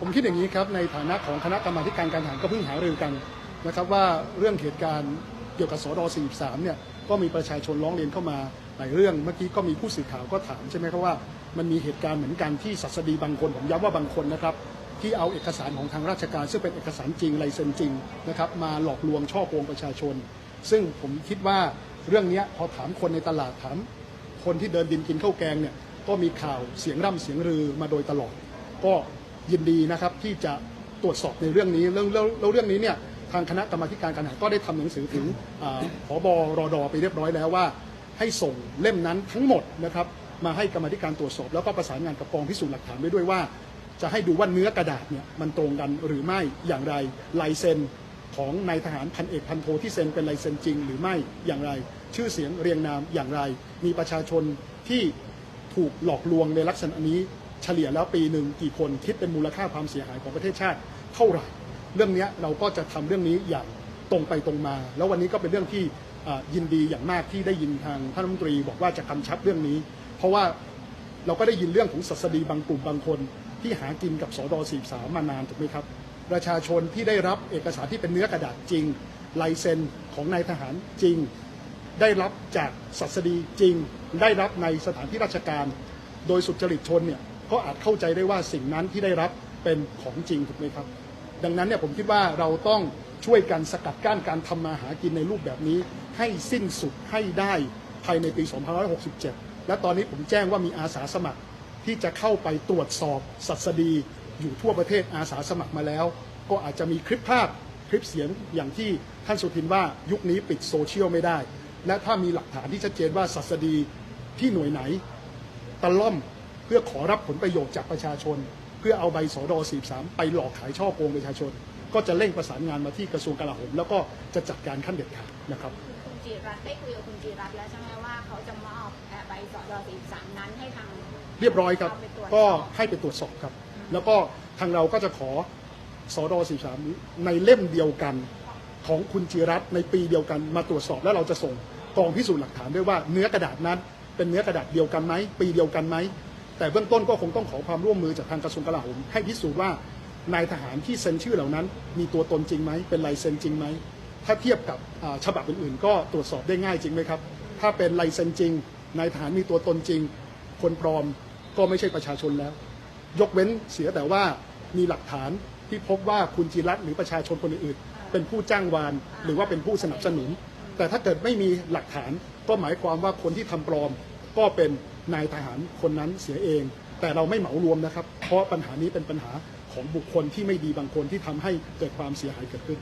ผมคิดอย่างนี้ครับในฐานะของคณะกรรมาการการทหารก็เพิ่งหารือกันนะครับว่าเรื่องเหตุการณ์เกี่ยวกับสด43เนี่ยก็มีประชาชนร้องเรียนเข้ามาหลายเรื่องเมื่อกี้ก็มีผู้สื่อข่าวก็ถามใช่ไหมครับว่ามันมีเหตุการณ์เหมือนกันที่ศัสดีบางคนผมย้ำว่าบางคนนะครับที่เอาเอกสารของทางราชการ ซึ่งเป็นเอกสารจริงลายเซ็นจริงนะครับมาหลอกลวงช่อโกงประชาชน ซึ่งผมคิดว่าเรื่องนี้พอถามคนในตลาดถามคนที่เดินดินกินข้าวแกงเนี่ยก็มีข่าวเสียงร่ำเสียงรือมาโดยตลอด ก็ ยินดีนะครับที่จะตรวจสอบในเรื่องนี้แล้วแล้วแล้วเรื่องนี้เนี่ยทางคณะกรรมาธิการการทหารก็ได้ทำหนังสือถึงอาผบรอดอไปเรียบร้อยแล้วว่า ให้ส่งเล่มนั้นทั้งหมดนะครับมาให้กรรมาธิการตรวจสอบ แล้วก็ประสานงานกับกองพิสูจน์หลักฐานไว้ด้วยว่า จะให้ดูว่าเนื้อกระดาษเนี่ยมันตรงกันหรือไม่อย่างไรลายเซ็นของนายทหารพันเอกพันโทที่เซ็นเป็นลายเซ็นจริง หรือไม่อย่างไร ชื่อเสียงเรียงนามอย่างไร มีประชาชนที่ถูกหลอกลวงในลักษณะนี้ ฉลี่ยแล้วปีหนึ่งกี่คนคิดเป็นมูลค่าความเสียหายของประเทศชาติเท่าไหร่ เรื่องนี้เราก็จะทำเรื่องนี้อย่างตรงไปตรงมา แล้ววันนี้ก็เป็นเรื่องที่ยินดีอย่างมากที่ได้ยินทางท่านรัฐมนตรีบอกว่าจะกำชับเรื่องนี้ เพราะว่าเราก็ได้ยินเรื่องของศัสดีบางกลุ่มบางคน ที่หากินกับสอดอ43มานานถูกไหมครับ ประชาชนที่ได้รับเอกสารที่เป็นเนื้อกระดาษจริงลายเซ็นของนายทหารจริง ได้รับจากศัสดีจริง ได้รับในสถานที่ราชการ โดยสุจริตชนเนี่ย ก็อาจเข้าใจได้ว่าสิ่งนั้นที่ได้รับเป็นของจริงถูกไหมครับ ดังนั้นเนี่ยผมคิดว่าเราต้องช่วยกันสกัดกั้นการทำมาหากินในรูปแบบนี้ ให้สิ้นสุดให้ได้ภายในปี 2567 และตอนนี้ผมแจ้งว่ามีอาสาสมัครที่จะเข้าไปตรวจสอบสัสดีอยู่ทั่วประเทศอาสาสมัครมาแล้ว ก็อาจจะมีคลิปภาพคลิปเสียงอย่างที่ท่านสุทินว่ายุคนี้ปิดโซเชียลไม่ได้ และถ้ามีหลักฐานที่ชัดเจนว่าสัสดีที่หน่วยไหนตะล่อม เพื่อขอรับผลประโยชน์จากประชาชน เพื่อเอาใบสอดอ43 ไปหลอกขายช่อโกงประชาชน ก็จะเร่งประสานงานมาที่กระทรวงกลาโหม แล้วก็จะจัดการขั้นเด็ดขาดนะครับคุณจิรัตน์ได้คุยกับคุณจิรัตน์แล้วใช่ไหมว่าเขาจะมอบเอ่อใบสอดอ43 นั้นให้ทางเรียบร้อยครับเาไปตวจสอบก็ให้ไปตรวจสอบครับ แล้วก็ทางเราก็จะขอสอดอ43 ในเล่มเดียวกันของคุณจิรัตน์ในปีเดียวกันมาตรวจสอบแล้วเราจะส่งกองพิสูจน์หลักฐานด้วยว่าเนื้อกระดาษนั้นเป็นเนื้อกระดาษเดียวกันไหมปีเดียวกันไหม แต่เบื้องต้นก็คงต้องขอความร่วมมือจากทางกระทรวงกลาโหมให้พิสูจน์ว่านายทหารที่เซ็นชื่อเหล่านั้น มีตัวตนจริงไหมเป็นลายเซ็นจริงไหมถ้าเทียบกับฉบับอื่นๆ ก็ตรวจสอบได้ง่ายจริงไหมครับถ้าเป็นลายเซ็นจริงนายทหารมีตัวตนจริง คนปลอมก็ไม่ใช่ประชาชนแล้ว ยกเว้นเสียแต่ว่ามีหลักฐานที่พบว่าคุณจิรัตน์หรือประชาชนคนอื่นๆ เป็นผู้จ้างวานหรือว่าเป็นผู้สนับสนุน แต่ถ้าเกิดไม่มีหลักฐานก็หมายความว่าคนที่ทำปลอม ก็เป็นนายทหารคนนั้นเสียเอง แต่เราไม่เหมารวมนะครับ เพราะปัญหานี้เป็นปัญหาของบุคคลที่ไม่ดีบางคนที่ทำให้เกิดความเสียหายเกิดขึ้น